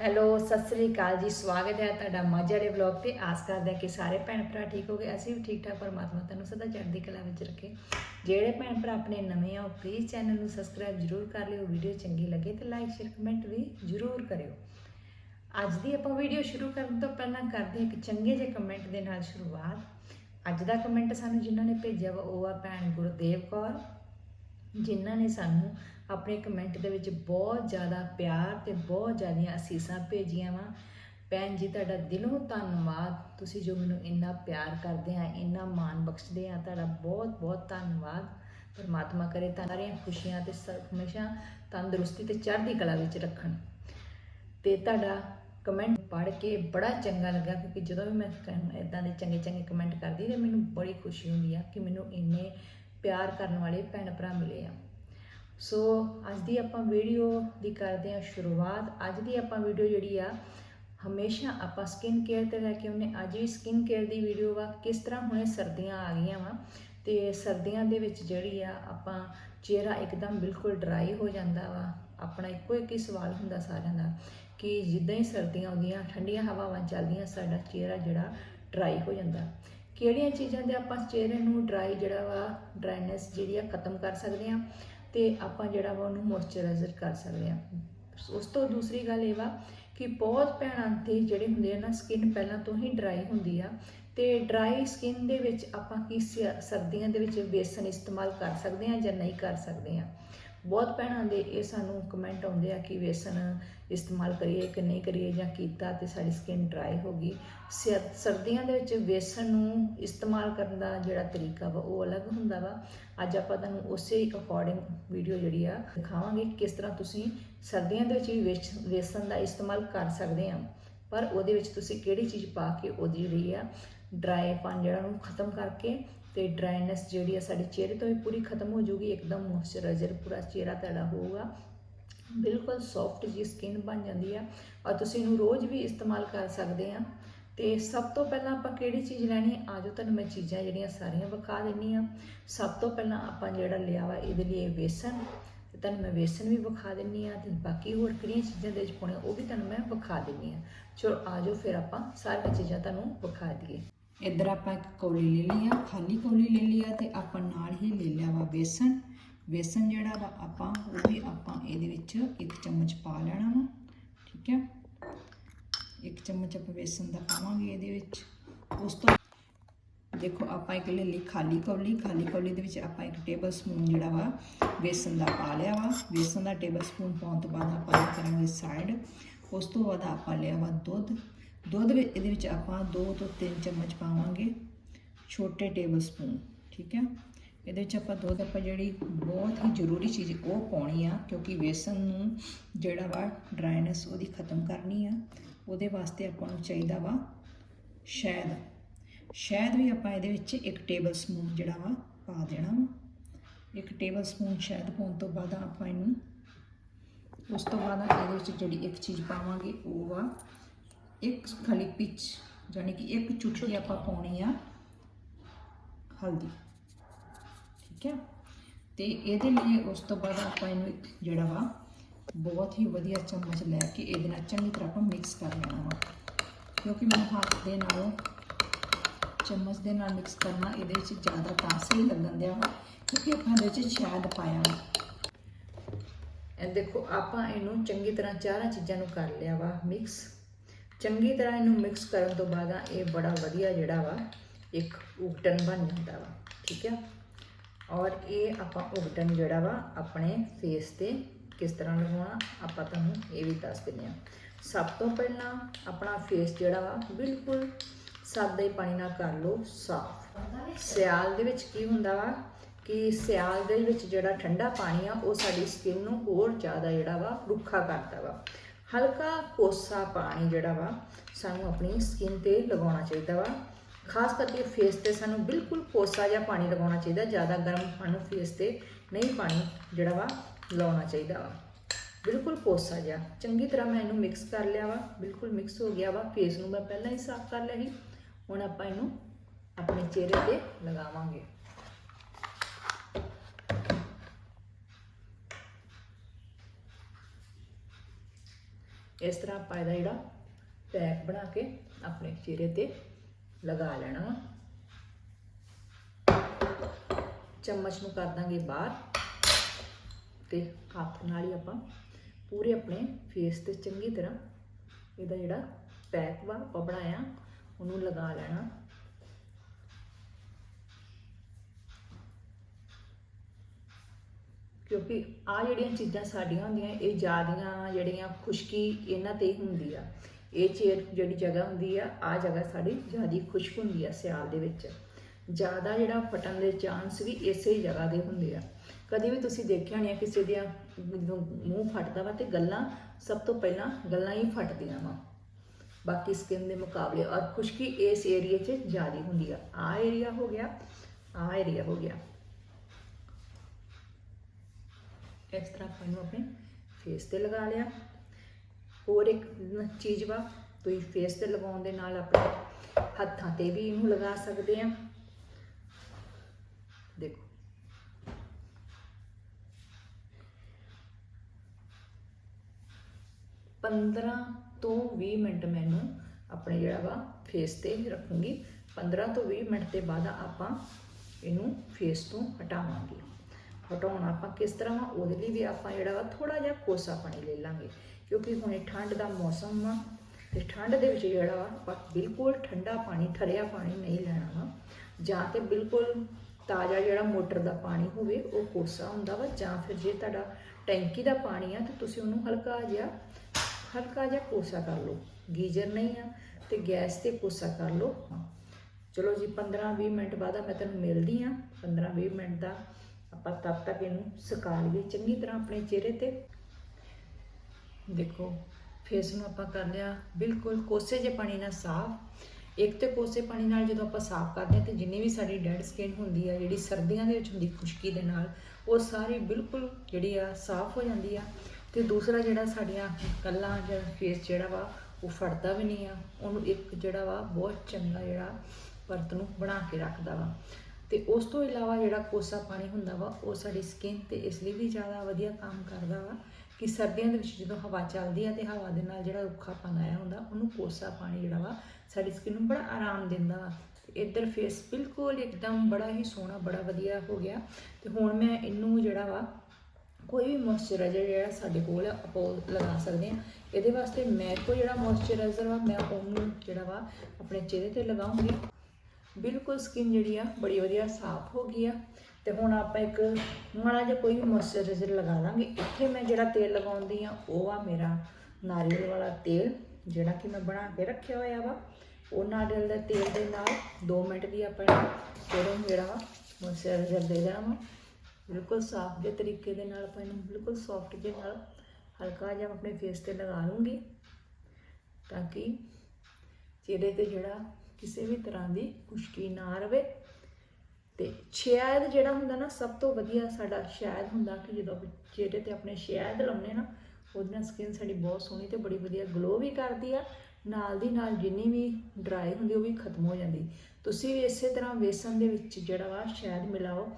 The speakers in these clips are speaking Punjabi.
ਹੈਲੋ, ਸਤਿ ਸ੍ਰੀ ਅਕਾਲ ਜੀ, ਸਵਾਗਤ ਹੈ ਤੁਹਾਡਾ ਮਾਝੇ ਵਾਲੇ ਵਲੌਗ ਤੇ। ਆਸ ਕਰਦੇ ਹਾਂ ਕਿ ਸਾਰੇ ਭੈਣ ਭਰਾ ਠੀਕ ਹੋਗੇ। ਅਸੀਂ ਵੀ ਠੀਕ ਠਾਕ, ਪਰਮਾਤਮਾ ਤੁਹਾਨੂੰ ਸਦਾ ਚੜ੍ਹਦੀ ਕਲਾ ਵਿੱਚ ਰੱਖੇ। ਜਿਹੜੇ ਭੈਣ ਭਰਾ ਆਪਣੇ ਨਵੇਂ ਆ, ਉਹ ਪਲੀਜ਼ ਚੈਨਲ ਨੂੰ ਸਬਸਕ੍ਰਾਈਬ ਜ਼ਰੂਰ ਕਰ ਲਿਓ। ਵੀਡੀਓ ਚੰਗੀ ਲੱਗੇ ਤੇ ਲਾਈਕ ਸ਼ੇਅਰ ਕਮੈਂਟ ਵੀ ਜ਼ਰੂਰ ਕਰਿਓ। ਅੱਜ ਦੀ ਆਪਾਂ ਵੀਡੀਓ ਸ਼ੁਰੂ ਕਰਨ ਤੋਂ ਪਹਿਲਾਂ ਕਰਦੇ ਹਾਂ ਇੱਕ ਚੰਗੇ ਜਿਹੇ ਕਮੈਂਟ ਦੇ ਨਾਲ ਸ਼ੁਰੂਆਤ। ਅੱਜ ਦਾ ਕਮੈਂਟ ਸਾਨੂੰ ਜਿਨ੍ਹਾਂ ਨੇ ਭੇਜਿਆ ਵਾ, ਉਹ ਆ ਭੈਣ ਗੁਰਦੇਵ ਕੌਰ। ਜਿਨ੍ਹਾਂ ਨੇ ਸਾਨੂੰ ਆਪਣੇ ਕਮੈਂਟ ਦੇ ਵਿੱਚ ਬਹੁਤ ਜ਼ਿਆਦਾ ਪਿਆਰ ਤੇ ਬਹੁਤ ਜ਼ਿਆਦੀਆਂ ਅਸੀਸਾਂ ਭੇਜੀਆਂ ਵਾ। ਭੈਣ ਜੀ, ਤੁਹਾਡਾ ਦਿਲੋਂ ਧੰਨਵਾਦ। ਤੁਸੀਂ ਜੋ ਮੈਨੂੰ ਇੰਨਾ ਪਿਆਰ ਕਰਦੇ ਆ, ਇੰਨਾ ਮਾਣ ਬਖਸ਼ਦੇ ਆ, ਤੁਹਾਡਾ ਬਹੁਤ ਬਹੁਤ ਧੰਨਵਾਦ। ਪਰਮਾਤਮਾ ਕਰੇ ਤਾਂ ਸਾਰੀਆਂ ਖੁਸ਼ੀਆਂ ਤੇ ਸ- ਹਮੇਸ਼ਾ ਤੰਦਰੁਸਤੀ ਤੇ ਚੜ੍ਹਦੀ ਕਲਾ ਵਿੱਚ ਰੱਖਣ। ਤੇ ਤੁਹਾਡਾ ਕਮੈਂਟ ਪੜ੍ਹ ਕੇ ਬੜਾ ਚੰਗਾ ਲੱਗਾ, ਕਿਉਂਕਿ ਜਦੋਂ ਵੀ ਮੈਂ ਇਦਾਂ ਦੇ ਚੰਗੇ ਚੰਗੇ ਕਮੈਂਟ ਕਰਦੀ ਤੇ ਮੈਨੂੰ ਬੜੀ ਖੁਸ਼ੀ ਹੁੰਦੀ ਆ ਕਿ ਮੈਨੂੰ ਇੰਨੇ ਪਿਆਰ ਕਰਨ ਵਾਲੇ ਭੈਣ ਭਰਾ ਮਿਲੇ ਆ। ਸੋ ਅੱਜ ਦੀ ਆਪਾਂ ਵੀਡੀਓ ਦੀ ਕਰਦੇ ਹਾਂ ਸ਼ੁਰੂਆਤ। ਅੱਜ ਦੀ ਆਪਾਂ ਵੀਡੀਓ ਜਿਹੜੀ ਆ, ਹਮੇਸ਼ਾ ਆਪਾਂ ਸਕਿਨ ਕੇਅਰ ਤੇ ਲੈ ਕੇ ਆਉਂਦੇ ਅੱਜ ਵੀ ਸਕਿਨ ਕੇਅਰ ਦੀ ਵੀਡੀਓ ਵਾ। ਕਿਸ ਤਰ੍ਹਾਂ ਹੁਣੇ ਸਰਦੀਆਂ ਆ ਗਈਆਂ ਵਾ, ਤੇ ਸਰਦੀਆਂ ਦੇ ਵਿੱਚ ਜਿਹੜੀ ਆ, ਆਪਾਂ ਚਿਹਰਾ ਇੱਕਦਮ ਬਿਲਕੁਲ ਡਰਾਈ ਹੋ ਜਾਂਦਾ ਵਾ। ਆਪਣਾ ਇੱਕੋ ਇੱਕ ਹੀ ਸਵਾਲ ਹੁੰਦਾ ਸਾਰਿਆਂ ਦਾ ਕਿ ਜਿੱਦਾਂ ਹੀ ਸਰਦੀਆਂ ਆਉਂਦੀਆਂ ਠੰਡੀਆਂ ਹਵਾਵਾਂ ਚੱਲਦੀਆਂ, ਸਾਡਾ ਚਿਹਰਾ ਜਿਹੜਾ ਡਰਾਈ ਹੋ ਜਾਂਦਾ। ਕਿਹੜੀਆਂ ਚੀਜ਼ਾਂ ਦੇ ਆਪਾਂ ਚਿਹਰੇ ਨੂੰ ਡਰਾਈ ਜਿਹੜਾ ਵਾ ਡਰਾਈਨੈਸ ਜਿਹੜੀ ਆ, ਖਤਮ ਕਰ ਸਕਦੇ ਆ ਤੇ ਆਪਾਂ ਜਿਹੜਾ ਵਾ ਉਹਨੂੰ ਮੋਇਸਚਰਾਈਜ਼ਰ ਕਰ ਸਕਦੇ ਆ ਉਸ ਤੋਂ ਦੂਸਰੀ ਗੱਲ ਇਹ ਵਾ ਕਿ ਬਹੁਤ ਭੈਣਾਂ ਤੇ ਜਿਹੜੇ ਹੁੰਦੇ ਆ ਨਾ ਸਕਿਨ ਪਹਿਲਾਂ ਤੋਂ ਹੀ ਡਰਾਈ ਹੁੰਦੀ ਆ ਤੇ ਡਰਾਈ ਸਕਿਨ ਦੇ ਵਿੱਚ ਆਪਾਂ ਕੀ ਸਰਦੀਆਂ ਦੇ ਵਿੱਚ ਬੇਸਨ ਇਸਤੇਮਾਲ ਕਰ ਸਕਦੇ ਆ ਜਾਂ ਨਹੀਂ ਕਰ ਸਕਦੇ ਆ ਬਹੁਤ ਭੈਣਾਂ ਦੇ ਇਹ ਸਾਨੂੰ ਕਮੈਂਟ ਆਉਂਦੇ ਆ ਕਿ ਵੇਸਨ ਇਸਤੇਮਾਲ ਕਰੀਏ ਕਿ ਨਹੀਂ ਕਰੀਏ ਜਾਂ ਕੀਤਾ ਤੇ ਸਾਡੀ ਸਕਿਨ ਡਰਾਈ ਹੋ ਗਈ। ਸਿਰ- ਸਰਦੀਆਂ ਦੇ ਵਿੱਚ ਵੇਸਨ ਨੂੰ ਇਸਤੇਮਾਲ ਕਰਨ ਦਾ ਜਿਹੜਾ ਤਰੀਕਾ ਵਾ, ਉਹ ਅਲੱਗ ਹੁੰਦਾ ਵਾ। ਅੱਜ ਆਪਾਂ ਤੁਹਾਨੂੰ ਉਸੇ ਅਕੋਰਡਿੰਗ ਵੀਡੀਓ ਜਿਹੜੀ ਆ ਦਿਖਾਵਾਂਗੇ ਕਿਸ ਤਰ੍ਹਾਂ ਤੁਸੀਂ ਸਰਦੀਆਂ ਦੇ ਵਿੱਚ ਵੀ ਵੇਸ- ਵੇਸਨ ਦਾ ਇਸਤੇਮਾਲ ਕਰ ਸਕਦੇ ਆ। ਪਰ ਉਹਦੇ ਵਿੱਚ ਤੁਸੀਂ ਕਿਹੜੀ ਚੀਜ਼ ਪਾ ਕੇ ਉਹਦੀ ਜਿਹੜੀ ਆ ਡਰਾਈਪਨ ਜਿਹੜਾ ਉਹਨੂੰ ਖਤਮ ਕਰਕੇ ਤੇ ਡਰਾਈਨੈਸ ਜਿਹੜੀ ਆ ਸਾਡੇ ਚਿਹਰੇ ਤੋਂ ਵੀ ਪੂਰੀ ਖਤਮ ਹੋ ਜਾਊਗੀ, ਇੱਕਦਮ ਮੋਇਸਚਰਾਈਜ਼ਰ ਪੂਰਾ ਚਿਹਰਾ ਤੁਹਾਡਾ ਹੋਊਗਾ। ਬਿਲਕੁਲ ਸੌਫਟ ਜੀ ਸਕਿਨ ਬਣ ਜਾਂਦੀ ਆ। ਔਰ ਤੁਸੀਂ ਇਹਨੂੰ ਰੋਜ਼ ਵੀ ਇਸਤੇਮਾਲ ਕਰ ਸਕਦੇ ਆ। ਤੇ ਸਭ ਤੋਂ ਪਹਿਲਾਂ ਆਪਾਂ ਕਿਹੜੀ ਚੀਜ਼ ਲੈਣੀ ਹੈ ਆਜੋ ਤੁਹਾਨੂੰ ਮੈਂ ਚੀਜ਼ਾਂ ਜਿਹੜੀਆਂ ਸਾਰੀਆਂ ਵਿਖਾ ਦਿੰਨੀ ਆ। ਸਭ ਤੋਂ ਪਹਿਲਾਂ ਆਪਾਂ ਜਿਹੜਾ ਲਿਆ ਵਾ, ਇਹਦੇ ਲਈ ਵੇਸਨ ਤੇ ਤੁਹਾਨੂੰ ਮੈਂ ਵੇਸਨ ਵੀ ਵਿਖਾ ਦਿੰਨੀ ਆ ਤੇ ਬਾਕੀ ਹੋਰ ਕਿਹੜੀਆਂ ਚੀਜ਼ਾਂ ਦੇ ਵਿੱਚ ਪਾਉਣੇ ਉਹ ਵੀ ਤੁਹਾਨੂੰ ਮੈਂ ਵਿਖਾ ਦਿੰਨੀ ਆ। ਚਲੋ ਆਜੋ ਫਿਰ ਆਪਾਂ ਸਾਰੀਆਂ ਚੀਜ਼ਾਂ ਤੁਹਾਨੂੰ ਵਿਖਾ ਦਈਏ। ਇੱਧਰ ਆਪਾਂ ਇੱਕ ਕੌਲੀ ਲੈ ਲਈ ਆ, ਖਾਲੀ ਕੌਲੀ ਲੈ ਲਈ ਆ ਤੇ ਆਪਾਂ ਨਾਲ ਹੀ ਲੈ ਲਿਆ ਵਾ ਵੇਸਨ ਵੇਸਨ ਜਿਹੜਾ ਵਾ ਆਪਾਂ, ਉਹ ਵੀ ਆਪਾਂ ਇਹਦੇ ਵਿੱਚ ਇੱਕ ਚਮਚ ਪਾ ਲੈਣਾ ਵਾ, ਠੀਕ ਹੈ ਇੱਕ ਚਮਚ ਆਪਾਂ ਵੇਸਨ ਦਾ ਪਾਵਾਂਗੇ ਇਹਦੇ ਵਿੱਚ। ਉਸ ਤੋਂ ਦੇਖੋ ਆਪਾਂ ਇੱਕ ਲੈ ਲਈ ਖਾਲੀ ਕੌਲੀ। ਖਾਲੀ ਕੌਲੀ ਦੇ ਵਿੱਚ ਆਪਾਂ ਇੱਕ ਟੇਬਲ ਸਪੂਨ ਜਿਹੜਾ ਵਾ ਬੇਸਨ ਦਾ ਪਾ ਲਿਆ ਵਾ। ਵੇਸਨ ਦਾ ਟੇਬਲ ਸਪੂਨ ਪਾਉਣ ਤੋਂ ਬਾਅਦ ਆਪਾਂ ਇਹ ਕਰਾਂਗੇ ਸਾਈਡ। ਉਸ ਤੋਂ ਬਾਅਦ ਆਪਾਂ ਲਿਆ ਵਾ ਦੁੱਧ। ਦੁੱਧ ਵਿੱਚ, ਇਹਦੇ ਵਿੱਚ ਆਪਾਂ 2 ਤੋਂ 3 ਚਮਚ ਪਾਵਾਂਗੇ ਛੋਟੇ ਟੇਬਲ ਸਪੂਨ ਠੀਕ ਹੈ? ਇਹਦੇ ਵਿੱਚ ਆਪਾਂ ਦੁੱਧ, ਆਪਾਂ ਜਿਹੜੀ ਬਹੁਤ ਹੀ ਜ਼ਰੂਰੀ ਚੀਜ਼ ਉਹ ਪਾਉਣੀ ਆ, ਕਿਉਂਕਿ ਵੇਸਨ ਨੂੰ ਜਿਹੜਾ ਵਾ ਡਰਾਈਨੈਸ ਉਹਦੀ ਖਤਮ ਕਰਨੀ ਆ, ਉਹਦੇ ਵਾਸਤੇ ਆਪਾਂ ਨੂੰ ਚਾਹੀਦਾ ਵਾ ਸ਼ਹਿਦ। ਸ਼ਹਿਦ ਵੀ ਆਪਾਂ ਇਹਦੇ ਵਿੱਚ ਇੱਕ ਟੇਬਲ ਸਪੂਨ ਜਿਹੜਾ ਵਾ ਪਾ ਦੇਣਾ ਵਾ। ਇੱਕ ਟੇਬਲ ਸਪੂਨ ਸ਼ਹਿਦ ਪਾਉਣ ਤੋਂ ਬਾਅਦ ਆਪਾਂ ਇਹਨੂੰ, ਉਸ ਤੋਂ ਬਾਅਦ ਇਹਦੇ ਵਿੱਚ ਜਿਹੜੀ ਇੱਕ ਚੀਜ਼ ਪਾਵਾਂਗੇ ਉਹ ਵਾ ਇੱਕ ਖਾਲੀ ਪਿਚ ਯਾਨੀ ਕਿ ਇੱਕ ਚੁਟਕੀ ਆਪਾਂ ਪਾਉਣੀ ਆ ਹਲਦੀ ਠੀਕ ਹੈ? ਤੇ ਇਹਦੇ ਲਈ ਉਸ ਤੋਂ ਬਾਅਦ ਆਪਾਂ ਇਹਨੂੰ ਇੱਕ ਜਿਹੜਾ ਵਾ ਬਹੁਤ ਹੀ ਵਧੀਆ ਚਮਚ ਲੈ ਕੇ ਇਹਦੇ ਨਾਲ ਚੰਗੀ ਤਰ੍ਹਾਂ ਆਪਾਂ ਮਿਕਸ ਕਰ ਲੈਣਾ ਵਾ। ਕਿਉਂਕਿ ਮੈਨੂੰ ਹੱਥ ਦੇ ਨਾਲ ਚਮਚ ਦੇ ਨਾਲ ਮਿਕਸ ਕਰਨਾ ਇਹਦੇ ਵਿੱਚ ਜ਼ਿਆਦਾ ਤਾਂ ਸਹੀ ਲੱਗਣ ਦਿਆ ਵਾ ਕਿਉਂਕਿ ਆਪਾਂ ਇਹਦੇ ਵਿੱਚ ਸ਼ਹਿਦ ਪਾਇਆ ਵਾ। ਇਹ ਦੇਖੋ ਆਪਾਂ ਇਹਨੂੰ ਚੰਗੀ ਤਰ੍ਹਾਂ ਚਾਰਾਂ ਚੀਜ਼ਾਂ ਨੂੰ ਕਰ ਲਿਆ ਵਾ ਮਿਕਸ ਚੰਗੀ ਤਰ੍ਹਾਂ ਇਹਨੂੰ ਮਿਕਸ ਕਰਨ ਤੋਂ ਬਾਅਦ ਆ, ਇਹ ਬੜਾ ਵਧੀਆ ਜਿਹੜਾ ਵਾ, ਇੱਕ ਉਗਟਨ ਬਣ ਜਾਂਦਾ ਵਾ, ਠੀਕ ਹੈ ਔਰ ਇਹ ਆਪਾਂ ਉਗਟਨ ਜਿਹੜਾ ਵਾ, ਆਪਣੇ ਫੇਸ ਤੇ ਕਿਸ ਤਰ੍ਹਾਂ ਲਗਾਉਣਾ, ਆਪਾਂ ਤੁਹਾਨੂੰ ਇਹ ਵੀ ਦੱਸ ਦਿੰਦੇ ਹਾਂ ਸਭ ਤੋਂ ਪਹਿਲਾਂ ਆਪਣਾ ਫੇਸ ਜਿਹੜਾ ਵਾ, ਬਿਲਕੁਲ ਸਾਦਾ ਹੀ ਪਾਣੀ ਨਾਲ ਕਰ ਲਓ ਸਾਫ਼। ਸਿਆਲ ਦੇ ਵਿੱਚ ਕੀ ਹੁੰਦਾ ਵਾ ਕਿ ਸਿਆਲ ਦੇ ਵਿੱਚ ਜਿਹੜਾ ਠੰਡਾ ਪਾਣੀ ਆ, ਉਹ ਸਾਡੀ ਸਕਿਨ ਨੂੰ ਹੋਰ ਜ਼ਿਆਦਾ ਜਿਹੜਾ ਵਾ ਰੁੱਖਾ ਕਰਦਾ ਵਾ। ਹਲਕਾ ਕੋਸਾ ਪਾਣੀ ਜਿਹੜਾ ਵਾ, ਸਾਨੂੰ ਆਪਣੀ ਸਕਿਨ ਤੇ ਲਗਾਉਣਾ ਚਾਹੀਦਾ ਵਾ। ਖਾਸ ਕਰਕੇ ਫੇਸ ਤੇ ਸਾਨੂੰ ਬਿਲਕੁਲ ਕੋਸਾ ਜਿਹਾ ਪਾਣੀ ਲਗਾਉਣਾ ਚਾਹੀਦਾ, ਜ਼ਿਆਦਾ ਗਰਮ ਸਾਨੂੰ ਫੇਸ ਤੇ ਨਹੀਂ ਪਾਣੀ ਜਿਹੜਾ ਵਾ ਲਾਉਣਾ ਚਾਹੀਦਾ ਵਾ। ਬਿਲਕੁਲ ਕੋਸਾ ਜਿਹਾ। ਚੰਗੀ ਤਰ੍ਹਾਂ ਮੈਂ ਇਹਨੂੰ ਮਿਕਸ ਕਰ ਲਿਆ ਵਾ, ਬਿਲਕੁਲ ਮਿਕਸ ਹੋ ਗਿਆ ਵਾ। ਫੇਸ ਨੂੰ ਮੈਂ ਪਹਿਲਾਂ ਹੀ ਸਾਫ਼ ਕਰ ਲਿਆ ਸੀ। ਹੁਣ ਆਪਾਂ ਇਹਨੂੰ ਆਪਣੇ ਚਿਹਰੇ ਤੇ ਲਗਾਵਾਂਗੇ। ਇਸ ਤਰ੍ਹਾਂ ਆਪਾਂ ਇਹਦਾ ਜਿਹੜਾ ਪੈਕ ਬਣਾ ਕੇ ਆਪਣੇ ਚਿਹਰੇ ਤੇ ਲਗਾ ਲੈਣਾ ਵਾ। ਚਮਚ ਨੂੰ ਕਰ ਦਾਂਗੇ ਬਾਹਰ ਤੇ ਹੱਥ ਨਾਲ ਹੀ ਆਪਾਂ ਪੂਰੇ ਆਪਣੇ ਫੇਸ ਤੇ ਚੰਗੀ ਤਰ੍ਹਾਂ ਇਹਦਾ ਜਿਹੜਾ ਪੈਕ ਵਾ, ਆਪਾਂ ਬਣਾਇਆ, ਉਹਨੂੰ ਲਗਾ ਲੈਣਾ। ਕਿਉਂਕਿ ਆ ਜਿਹੜੀਆਂ ਚੀਜ਼ਾਂ ਸਾਡੀਆਂ ਹੁੰਦੀਆਂ, ਇਹ ਜ਼ਿਆਦੀਆਂ ਜਿਹੜੀਆਂ ਖੁਸ਼ਕੀ ਇਹਨਾਂ ਤੇ ਹੀ ਹੁੰਦੀ ਆ। ਇਹ ਚੇਰ ਜਿਹੜੀ ਜਗ੍ਹਾ ਹੁੰਦੀ ਆ ਆ ਜਗ੍ਹਾ ਸਾਡੀ ਜ਼ਿਆਦੀ ਖੁਸ਼ਕ ਹੁੰਦੀ ਆ ਸਿਆਲ ਦੇ ਵਿੱਚ। ਜ਼ਿਆਦਾ ਜਿਹੜਾ ਫਟਣ ਦੇ ਚਾਂਸ ਵੀ ਇਸੇ ਜਗ੍ਹਾ ਦੇ ਹੁੰਦੇ ਆ। ਕਦੇ ਵੀ ਤੁਸੀਂ ਦੇਖਿਆ ਨਹੀਂ ਕਿਸੇ ਦੀਆਂ ਮੂੰਹ ਫਟਦਾ ਵਾ ਤੇ ਗੱਲਾਂ ਸਭ ਤੋਂ ਪਹਿਲਾਂ ਗੱਲਾਂ ਹੀ ਫਟਦੀਆਂ ਵਾ। ਬਾਕੀ ਸਕਿਨ ਦੇ ਮੁਕਾਬਲੇ ਔਰ ਖੁਸ਼ਕੀ ਇਸ ਏਰੀਆ 'ਚ ਜ਼ਿਆਦਾ ਹੁੰਦੀ ਆ। ਆ ਏਰੀਆ ਹੋ ਗਿਆ ਆ ਏਰੀਆ ਹੋ ਗਿਆ। ਇਸ ਤਰ੍ਹਾਂ ਆਪਾਂ ਇਹਨੂੰ ਆਪਣੇ ਫੇਸ ਤੇ ਲਗਾ ਲਿਆ। ਹੋਰ ਇੱਕ ਚੀਜ਼ ਵਾ, ਤੁਸੀਂ ਫੇਸ ਤੇ ਲਗਾਉਣ ਦੇ ਨਾਲ ਆਪਣੇ ਹੱਥਾਂ ਤੇ ਵੀ ਇਹਨੂੰ ਲਗਾ ਸਕਦੇ ਆ। ਦੇਖੋ। ਪੰਦਰਾਂ ਤੋਂ 20 ਮਿੰਟ ਮੈਨੂੰ ਆਪਣੇ ਜਿਹੜਾ ਵਾ ਫੇਸ ਤੇ ਰੱਖੂੰਗੀ। 15 ਤੋਂ 20 ਮਿੰਟ ਦੇ ਬਾਅਦ ਆਪਾਂ ਇਹਨੂੰ ਫੇਸ ਤੋਂ ਹਟਾਵਾਂਗੇ। ਹਟਾਉਣਾ, ਆਪਾਂ ਕਿਸ ਤਰ੍ਹਾਂ ਵਾ ਉਹਦੇ ਲਈ ਵੀ ਆਪਾਂ ਜਿਹੜਾ ਵਾ ਥੋੜਾ ਜਿਹਾ ਕੋਸਾ ਪਾਣੀ ਲੈ ਲਾਂਗੇ। ਕਿਉਂਕਿ ਹੁਣੇ ਠੰਡ ਦਾ ਮੌਸਮ ਵਾ ਤੇ ਠੰਡ ਦੇ ਵਿੱਚ ਜਿਹੜਾ ਵਾ ਆਪਾਂ ਬਿਲਕੁਲ ਠੰਡਾ ਪਾਣੀ ਠਰਿਆ ਪਾਣੀ ਨਹੀਂ ਲੈਣਾ ਵਾ। ਜਾਂ ਤੇ ਬਿਲਕੁਲ ਤਾਜ਼ਾ ਜਿਹੜਾ ਮੋਟਰ ਦਾ ਪਾਣੀ ਹੋਵੇ, ਉਹ ਕੋਸਾ ਹੁੰਦਾ ਵਾ। ਜਾਂ ਫਿਰ ਜੇ ਤੁਹਾਡਾ ਟੈਂਕੀ ਦਾ ਪਾਣੀ ਆ, ਤੇ ਤੁਸੀਂ ਉਹਨੂੰ ਹਲਕਾ ਜਿਹਾ ਹਲਕਾ ਜਿਹਾ ਕੋਸਾ ਕਰ ਲਓ। ਗੀਜ਼ਰ ਨਹੀਂ ਆ ਤੇ ਗੈਸ ਤੇ ਕੋਸਾ ਕਰ ਲਓ। ਚਲੋ ਜੀ 15-20 ਮਿੰਟ ਬਾਅਦ ਮੈਂ ਤੁਹਾਨੂੰ ਮਿਲਦੀ ਆ। 15-20 ਮਿੰਟ ਦਾ ਆਪਾਂ ਤਦ ਤੱਕ ਇਹਨੂੰ ਸੁਕਾ ਲਈਏ। ਚੰਗੀ ਤਰ੍ਹਾਂ ਆਪਣੇ ਚਿਹਰੇ ਤੇ। ਦੇਖੋ ਫੇਸ ਨੂੰ ਆਪਾਂ ਕਰ ਲਿਆ। ਬਿਲਕੁਲ ਕੋਸੇ ਜੇ ਪਾਣੀ ਨਾਲ ਸਾਫ਼। ਇੱਕ ਤੇ ਕੋਸੇ ਪਾਣੀ ਨਾਲ ਜਦੋਂ ਆਪਾਂ ਸਾਫ਼ ਕਰਦੇ ਹਾਂ ਤੇ ਜਿੰਨੀ ਵੀ ਸਾਡੀ ਡੈਡ ਸਕਿਨ ਹੁੰਦੀ ਆ, ਜਿਹੜੀ ਸਰਦੀਆਂ ਦੇ ਵਿੱਚ ਹੁੰਦੀ ਖੁਸ਼ਕੀ ਦੇ ਨਾਲ, ਉਹ ਸਾਰੀ ਬਿਲਕੁਲ ਜਿਹੜੀ ਆ, ਸਾਫ਼ ਹੋ ਜਾਂਦੀ ਆ। ਤੇ ਦੂਸਰਾ ਜਿਹੜਾ ਸਾਡੀਆਂ ਕੱਲਾਂ ਜਾਂ ਫੇਸ ਜਿਹੜਾ ਵਾ, ਉਹ ਫੜਦਾ ਵੀ ਨਹੀਂ ਆ। ਉਹਨੂੰ ਇੱਕ ਜਿਹੜਾ ਵਾ, ਬਹੁਤ ਚੰਗਾ ਜਿਹੜਾ ਪਰਤ ਨੂੰ ਬਣਾ ਕੇ ਰੱਖਦਾ ਵਾ। ਤੇ ਉਸ ਤੋਂ ਇਲਾਵਾ ਜਿਹੜਾ ਕੋਸਾ ਪਾਣੀ ਹੁੰਦਾ ਵਾ, ਉਹ ਸਾਡੀ ਸਕਿਨ ਤੇ ਇਸ ਲਈ ਵੀ ਜ਼ਿਆਦਾ ਵਧੀਆ ਕੰਮ ਕਰਦਾ ਵਾ ਕਿ ਸਰਦੀਆਂ ਦੇ ਵਿੱਚ ਜਦੋਂ ਹਵਾ ਚੱਲਦੀ ਆ ਤੇ ਹਵਾ ਦੇ ਨਾਲ ਜਿਹੜਾ ਰੁੱਖਾਪਨ ਆਇਆ ਹੁੰਦਾ, ਉਹਨੂੰ ਕੋਸਾ ਪਾਣੀ ਜਿਹੜਾ ਵਾ ਸਾਡੀ ਸਕਿਨ ਨੂੰ ਬੜਾ ਆਰਾਮ ਦਿੰਦਾ ਵਾ। ਇੱਧਰ ਫੇਸ ਬਿਲਕੁਲ ਇੱਕਦਮ ਬੜਾ ਹੀ ਸੋਹਣਾ, ਬੜਾ ਵਧੀਆ ਹੋ ਗਿਆ। ਤੇ ਹੁਣ ਮੈਂ ਇਹਨੂੰ ਜਿਹੜਾ ਵਾ, ਕੋਈ ਵੀ ਮੋਇਸਚਰਾਈਜ਼ਰ ਜਿਹੜਾ ਸਾਡੇ ਕੋਲ ਆ, ਆਪਾਂ ਲਗਾ ਸਕਦੇ ਹਾਂ। ਇਹਦੇ ਵਾਸਤੇ ਮੈਂ ਕੋਈ ਜਿਹੜਾ ਮੋਇਸਚਰਾਈਜ਼ਰ ਵਾ, ਮੈਂ ਉਹਨੂੰ ਜਿਹੜਾ ਵਾ ਆਪਣੇ ਚਿਹਰੇ ਤੇ ਲਗਾਉਂਗੀ। ਬਿਲਕੁਲ ਸਕਿਨ ਜਿਹੜੀ ਆ ਬੜੀ ਵਧੀਆ ਸਾਫ਼ ਹੋ ਗਈ ਆ। ਤੇ ਹੁਣ ਆਪਾਂ ਇੱਕ ਮਾੜਾ ਜਿਹਾ ਕੋਈ ਵੀ ਮੋਇਸਚਰਾਈਜ਼ਰ ਲਗਾ ਲਾਂਗੇ। ਇੱਥੇ ਮੈਂ ਜਿਹੜਾ ਤੇਲ ਲਗਾਉਂਦੀ ਆ, ਉਹ ਆ ਮੇਰਾ ਨਾਰੀਅਲ ਵਾਲਾ ਤੇਲ, ਜਿਹੜਾ ਕਿ ਮੈਂ ਬਣਾ ਕੇ ਰੱਖਿਆ ਹੋਇਆ ਵਾ। ਉਹ ਨਾਰੀਅਲ ਦੇ ਤੇਲ ਦੇ ਨਾਲ 2 ਮਿੰਟ ਦੀ ਆਪਾਂ ਚਿਹਰੇ ਜਿਹੜਾ ਵਾ ਮੋਇਸਚਰਾਈਜ਼ਰ ਦੇ ਦੇਣਾ ਵਾ ਬਿਲਕੁਲ ਸਾਫ਼ ਜਿਹੇ ਤਰੀਕੇ ਦੇ ਨਾਲ ਆਪਾਂ ਇਹਨੂੰ ਬਿਲਕੁਲ ਸੌਫਟ ਜਿਹੇ ਨਾਲ ਹਲਕਾ ਜਿਹਾ ਆਪਣੇ ਫੇਸ ਤੇ ਲਗਾ ਲੂੰਗੀ, ਤਾਂ ਕਿ ਚਿਹਰੇ ਤੇ ਜਿਹੜਾ ਕਿਸੇ ਵੀ ਤਰ੍ਹਾਂ ਦੀ ਖੁਸ਼ਕੀ ਨਾ ਰਵੇ। ਤੇ ਸ਼ਹਿਦ ਜਿਹੜਾ ਹੁੰਦਾ ਨਾ, ਸਭ ਤੋਂ ਵਧੀਆ ਸਾਡਾ ਸ਼ਹਿਦ ਹੁੰਦਾ ਕਿ ਜਦੋਂ ਆਪਾਂ ਚਿਹਰੇ ਤੇ ਆਪਣੇ ਸ਼ਹਿਦ ਲਾਉਂਦੇ ਨਾ, ਉਹਦੇ ਨਾਲ ਸਕਿਨ ਸਾਡੀ ਬਹੁਤ ਸੋਹਣੀ ਤੇ ਬੜੀ ਵਧੀਆ ਗਲੋ ਵੀ ਕਰਦੀ ਆ। ਨਾਲ ਦੀ ਨਾਲ ਜਿੰਨੀ ਵੀ ਡਰਾਈ ਹੁੰਦੀ ਉਹ ਵੀ ਖਤਮ ਹੋ ਜਾਂਦੀ। ਤੁਸੀਂ ਵੀ ਇਸੇ ਤਰ੍ਹਾਂ ਵੇਸਣ ਦੇ ਵਿੱਚ ਜਿਹੜਾ ਵਾ ਸ਼ਾਇਦ ਮਿਲਾਓ।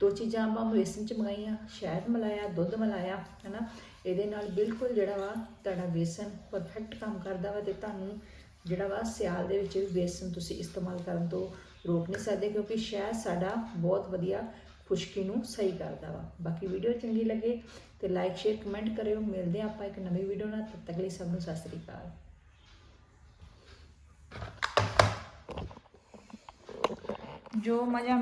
ਦੋ ਚੀਜ਼ਾਂ ਆਪਾਂ ਵੇਸਣ ਚ ਮੰਗਾਈਆਂ, ਸ਼ਹਿਦ ਮਿਲਾਇਆ, ਦੁੱਧ ਮਿਲਾਇਆ, ਹੈਨਾ। ਇਹਦੇ ਨਾਲ ਬਿਲਕੁਲ ਜਿਹੜਾ ਵਾ ਤੁਹਾਡਾ ਵੇਸਣ ਪਰਫੈਕਟ ਕੰਮ ਕਰਦਾ ਵਾ ਤੇ ਤੁਹਾਨੂੰ ਜਿਹੜਾ ਵਾ ਸਿਆਲ ਦੇ ਵਿੱਚ ਵੀ ਵੇਸਣ ਤੁਸੀਂ ਇਸਤੇਮਾਲ ਕਰਨ ਤੋਂ ਰੋਕ ਨਹੀਂ ਸਕਦੇ ਕਿਉਂਕਿ ਸ਼ਹਿਦ ਸਾਡਾ ਬਹੁਤ ਵਧੀਆ ਖੁਸ਼ਕੀ ਨੂੰ ਸਹੀ ਕਰਦਾ ਵਾ। ਬਾਕੀ ਵੀਡੀਓ ਚੰਗੀ ਲੱਗੇ ਤੇ ਲਾਈਕ ਸ਼ੇਅਰ ਕਮੈਂਟ ਕਰਿਓ। ਮਿਲਦੇ ਹਾਂ ਆਪਾਂ ਇੱਕ ਨਵੀਂ ਵੀਡੀਓ ਨਾਲ। ਤਦ ਤੱਕ ਲਈ ਸਭ ਨੂੰ ਸਤਿ ਸ੍ਰੀ ਅਕਾਲ। ਜੋ ਮਜ਼ਾ